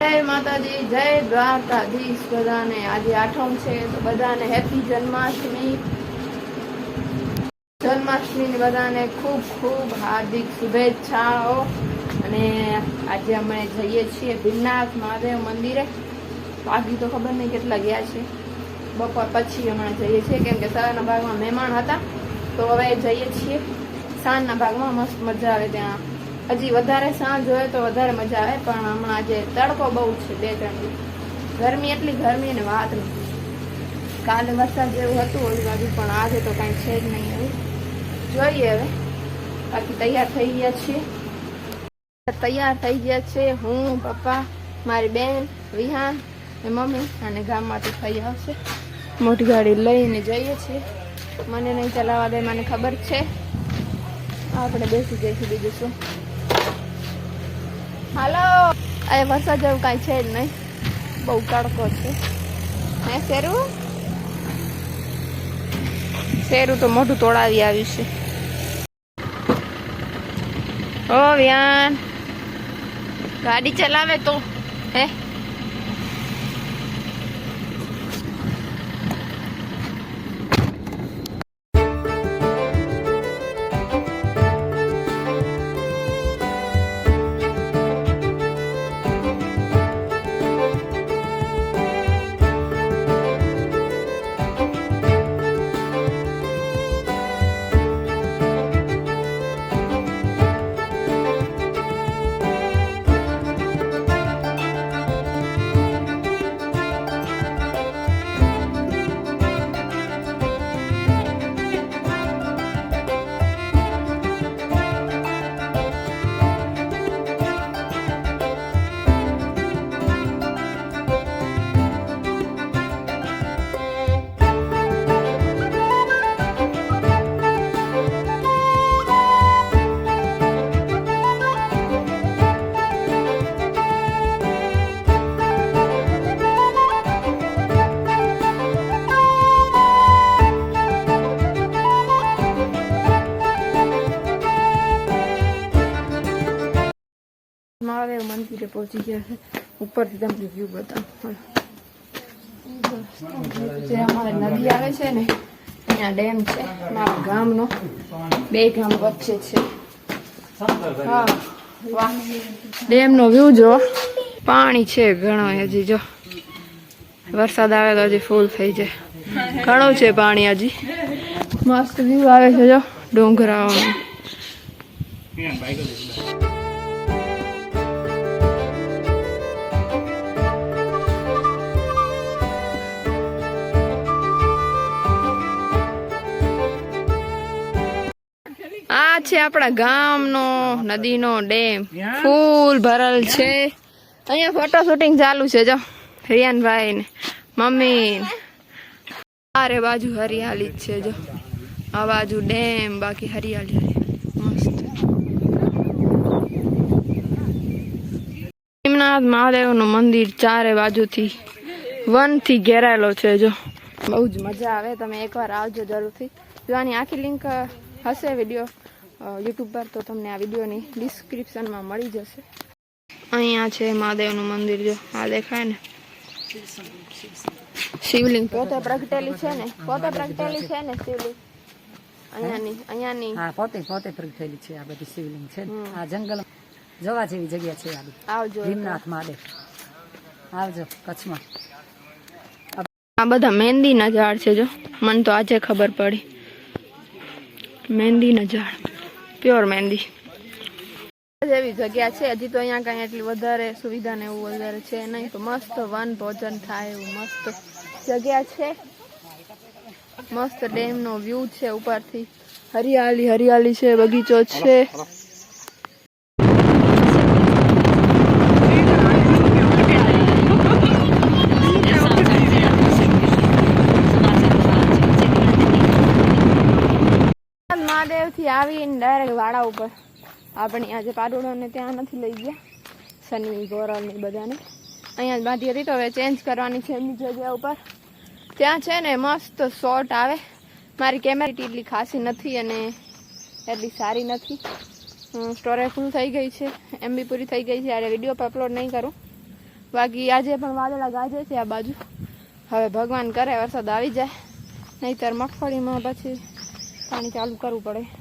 જય માતાજી, જય દ્વારકાધીશ બધાને આજે આઠમ છે, તો બધાને હેપી જન્માષ્ટમી. જન્માષ્ટમી બધાને ખૂબ ખૂબ હાર્દિક શુભેચ્છાઓ. અને આજે અમે જઈએ છીએ ભીમનાથ મહાદેવ મંદિરે. બાકી તો ખબર નહીં કેટલા ગયા છે. બપોર પછી હમણાં જઈએ છીએ, કેમ કે સવારના ભાગમાં મહેમાન હતા. તો હવે જઈએ છીએ. સાંજના ભાગમાં મસ્ત મજા આવે ત્યાં. હજી વધારે સાંજ હોય તો વધારે મજા આવે, પણ હમણાં આજે તડકો બહુ છે બે ત્રણ ગરમી એટલી ગરમી ને વાત નથી. કાલે વરસાદ જેવું હતું, ઓલી બાજુ પણ આજે તો કાંઈ છે જ નહીં એવું. જોઈએ હવે. બાકી તૈયાર થઈ ગયા છીએ. તૈયાર થઈ ગયા છે હું, પપ્પા, મારી બેન, વિહાન મમ્મી અને ગામમાંથી થઈ આવશે. મોટી ગાડી લઈને જઈએ છીએ. મને નહીં ચલાવવા દે, મને ખબર છે. આપણે બેસી જઈશું બીજું શું? હાલો. એ વરસાદ જેવું કાંઈ છે જ નહીં. બહુ તડકો છે. હે શેરું? શેરું તો મોઢું તોડાવી આવ્યું છે. ઓ વ્યાન. ગાડી ચલાવે તો. હે? મહાદેવ મંદિરે પહોંચી ગયા છે. ઉપરથી તમને વ્યૂ બતાવો. જે અમારે નદી આવે છે ને, અહીંયા ડેમ છે, મારા ગામનો. બે ગામ વચ્ચે છે. હા. વાહ ડેમનો વ્યૂ જો પાણી છે ઘણો હજી, જો. વરસાદ આવે તો હજી ફૂલ થઈ જાય. ઘણું છે પાણી હજી. મસ્ત વ્યૂ આવે છે, જો. ડુંગરાઓનો. આ છે આપણા ગામનો નદીનો ડેમ. ફૂલ ભરલ છે. અહીંયા ફોટો શૂટિંગ ચાલુ છે જો. રિયાનભાઈ ને મમ્મી. ચારે બાજુ હરિયાળી જ છે જો. આ બાજુ ડેમ બાકી હરિયાળી. મસ્ત. ભીમનાથ મહાદેવનું મંદિર ચારે બાજુથી વનથી ઘેરાયેલો છે જો. બહુ જ મજા આવે તમે એકવાર આવજો જરૂરથી. જો આની આખી લિંક હશે વીડિયો યુટ્યુબ પર તો તમને આ વિડીયોની ડિસ્ક્રિપ્શનમાં મળી જશે. અહીંયા છે મહાદેવનું મંદિર જો આ દેખાય ને. શિવલિંગ. પોતે પ્રગટેલી છે ને પોતે પ્રગટેલી છે ને શિવલિંગ. અહીંયાની અહીંયાની. હા પોતે પોતે પ્રગટ છે આ બધી શિવલિંગ છે આ જંગલ જવા જેવી જગ્યા છે આ આવજો ભીમનાથ મહાદેવ. આવજો કચ્છમાં. આ બધા મહેંદીના ઝાડ છે જો. મને તો આજે ખબર પડી. મહેંદીના ઝાડ. પ્યોર મહેંદી એવી જગ્યા છે, હજી તો અહીંયા કાંઈ એટલી વધારે સુવિધા ને એવું વધારે છે નહીં, તો મસ્ત વન ભોજન થાય એવું મસ્ત જગ્યા છે. મસ્ત ડેમનો વ્યૂ છે ઉપરથી. હરિયાળી હરિયાળી છે, બગીચો છે. મહાદેવથી આવીને ડાયરેક્ટ વાડા ઉપર. આપણે આજે પાડોળાને ત્યાં નથી લઈ ગયા. શનિ ગોરવની બધાને. અહીંયા જ બાંધી હતી તો હવે ચેન્જ કરવાની છે એમની જગ્યા ઉપર. ત્યાં છે ને મસ્ત શોર્ટ આવે. મારી કેમેરા એટલી ખાસી નથી અને એટલી સારી નથી. સ્ટોરેજ ફૂલ થઈ ગઈ છે. એમબી પૂરી થઈ ગઈ છે. આજે વીડિયો પર અપલોડ નહીં કરું. બાકી આજે પણ વાદળા ગાજે છે આ બાજુ. હવે ભગવાન કરે, વરસાદ આવી જાય. નહીતર મગફળીમાં પછી પાણી ચાલુ કરવું પડે.